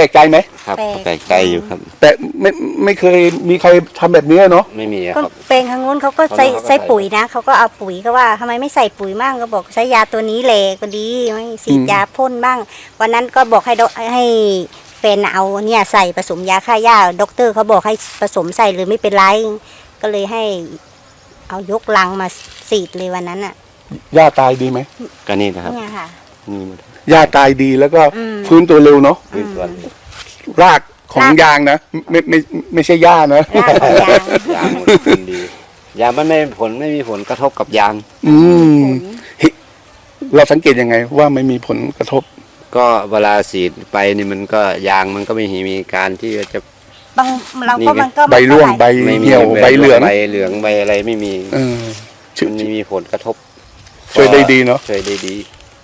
ลกใจไหมครับแปลก แปลกใจอยู่ครับ แต่ไม่ไม่เคยมีใครทำแบบนี้เนาะไม่มีอะก็ครับเป็นทางนู้นเขาก็ใส่เขาก็ใส่ ใส่ปุ๋ยนะเขาก็เอาปุ๋ยก็ว่าทำไมไม่ใส่ปุ๋ยมั่งก็บอกใช้ยาตัวนี้แหละก็ดีไม่ฉีดยาพ่นบ้างวันนั้นก็บอกให้ดอกให้แฟนเอาเนี่ยใส่ผสมยาฆ่าหญ้าด็อกเตอร์เขาบอกให้ผสมใส่เลยไม่เป็นไรก็เลยให้ เอายกลังมาสีดเลยวันนั้นอะหญ้าตายดีไหมก็นี่นะครับ เนี่ยค่ะ นี่หมดหญ้าตายดีแล้วก็อืม ฟื้นตัวเร็วเนาะพื้นส่วนรากของรากยางนะไม่ไม่ไม่ใช่หญ้านะรากของยางยางหมดพื้นดียางมันไม่ผลไม่มีผลกระทบกับยาง อืมผลเราสังเกตยังไง ว่าไม่มีผลกระทบ ก็เวลาสีดไปนี่มันก็ยางมันก็ไม่มีการที่จะบางเราก็นี่ไงมันก็ใบร่วงใบไม่มีเหี่ยวใบเหลืองใบเหลืองใบอะไรไม่มีเออช่วยมันไม่มีผลกระทบ ช่วยได้ดีเนาะช่วยได้ดี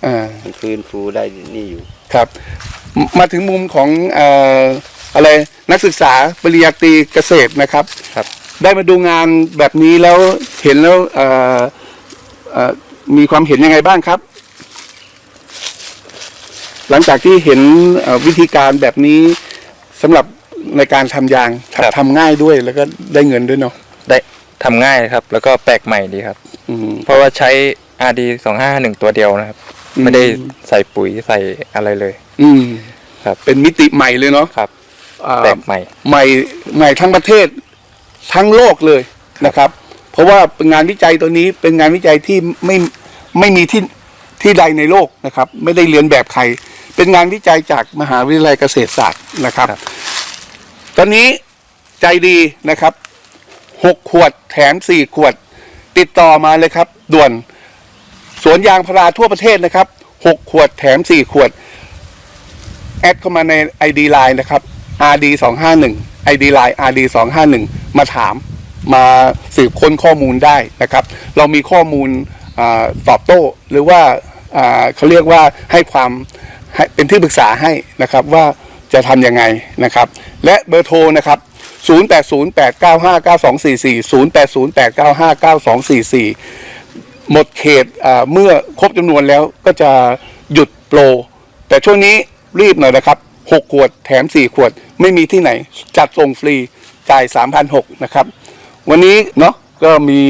อ่า มันฟื้นฟูได้นี่อยู่ ครับมมาถึงมุมของเอ่ออะไรนักศึกษาปริญญาตรีเกษตรนะครับ ครับ ได้มาดูงานแบบนี้แล้วเห็นแล้วเอ่อเอ่อมีความเห็นยังไงบ้างครับ หลังจากที่เห็นเอ่อวิธีการแบบนี้สำหรับในการทำยางครับ ทำง่ายด้วยแล้วก็ได้เงินด้วยเนาะได้ทำง่ายครับ แล้วก็แปลกใหม่ดีครับ อืมเพราะว่าใช้ RD 251ตัวเดียวนะครับอืม ไม่ได้ใส่ปุ๋ยใส่อะไรเลย อืมครับ เป็นมิติใหม่เลยเนาะครับอ่าแปลกใหม่ ใหม่ใหม่ทั้งประเทศ ทั้งโลกเลยนะครับ เพราะว่าเป็นงานวิจัยตัวนี้เป็นงานวิจัยที่ไม่ไม่มีที่ที่ใดในโลกนะครับ ไม่ได้เรียนแบบใคร เป็นงานวิจัยจากมหาวิทยาลัยเกษตรศาสตร์นะครับครับตอนนี้ใจดีนะครับหกขวดแถมสี่ขวด ติดต่อมาเลยครับ ด่วน สวนยางพาราทั่วประเทศนะครับหกขวดแถมสี่ขวด แอดเข้ามาใน ID Line นะครับ RD 2 5 1 ID Line RD 2 5 1มาถามมาสืบค้นข้อมูลได้นะครับ เรามีข้อมูลอตอบโต้ หรือว่าเขาเรียกว่าให้ความเป็นที่ปรึกษาให้นะครับว่าจะทำยังไงนะครับ และเบอร์โทรนะครับ0808959244 0808959244 หมดเขตอ่าเมื่อครบจำนวนแล้วก็จะหยุดโปร แต่ช่วงนี้รีบหน่อยนะครับ6ขวดแถม 4 ขวดไม่มีที่ไหน จัดส่งฟรีจ่าย 3,600นะครับ วันนี้เนาะก็มี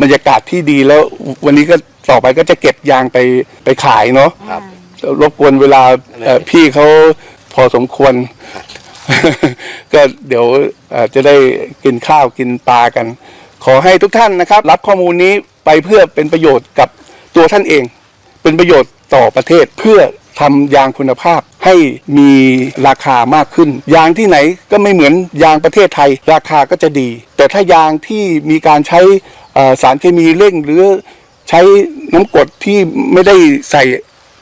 บรรยากาศที่ดีแล้ว วันนี้ก็ต่อไปก็จะเก็บยางไปไปขายเนาะครับรบกวนเวลาเอ่อพี่เขาพอสมควร ก็เดี๋ยวเอ่อจะได้กินข้าวกินปลากัน ขอให้ทุกท่านนะครับ รับข้อมูลนี้ ไปเพื่อเป็นประโยชน์กับตัวท่านเอง เป็นประโยชน์ต่อประเทศเพื่อทำยางคุณภาพให้มีราคามากขึ้น ยางที่ไหนก็ไม่เหมือนยางประเทศไทย ราคาก็จะดี แต่ถ้ายางที่มีการใช้สารเคมีเร่ง หรือใช้น้ำกรดที่ไม่ได้ใส่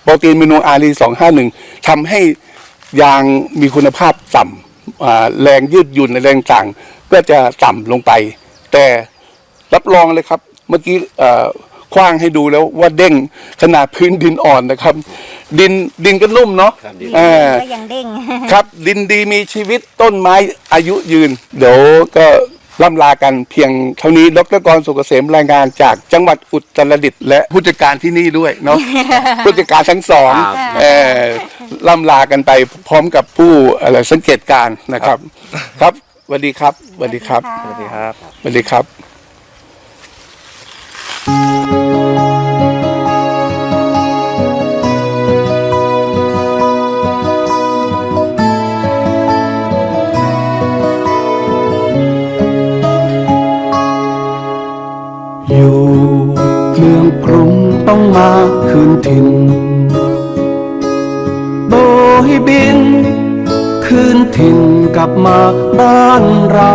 โปรตีนเมโนอารีสองห้าหนึ่งทำให้ยางมีคุณภาพต่ำอ่าแรงยืดหยุ่นแรงต่างก็จะต่ำลงไป แต่รับรองเลยครับ เมื่อกี้เอ่อคว้างให้ดูแล้วว่าเด้งขนาดพื้นดินอ่อนนะครับ ดินดินก็นุ่มเนาะครับดินเอ่อก็ยังเด้งครับ ดินดีมีชีวิตต้นไม้อายุยืน เดี๋ยวก็ล่ำลากันเพียงเท่านี้ดรกรสุกเกษมรายงานจากจังหวัดอุตรดิตถ์และผู้จัดการที่นี่ด้วยเนาะผู้จัดการทั้งสองครับเออล่ำลากันไปพร้อมกับผู้อะไรสังเกตการณ์นะครับ ครับสวัสดีครับสวัสดีครับสวัสดีครับสวัสดีครับ อยู่เมืองกรุงต้องมาคืนถิ่นโบยบิน คืนถิ่นกลับมาบ้านเรา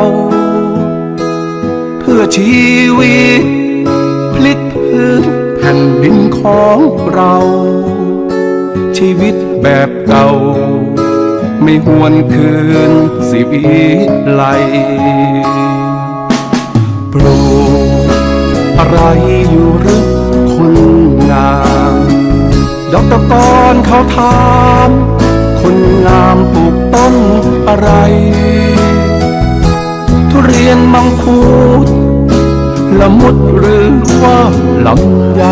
เพื่อชีวิต แผ่นดินของเรา ชีวิตแบบเก่า ไม่หวนคืนสิวิไลปลูกอะไรอยู่หรือคนงามดอกตะกอนเขาถามคนงามปลูกต้นอะไร ทุเรียนมังคุด ละมุดหรือว่าลำไย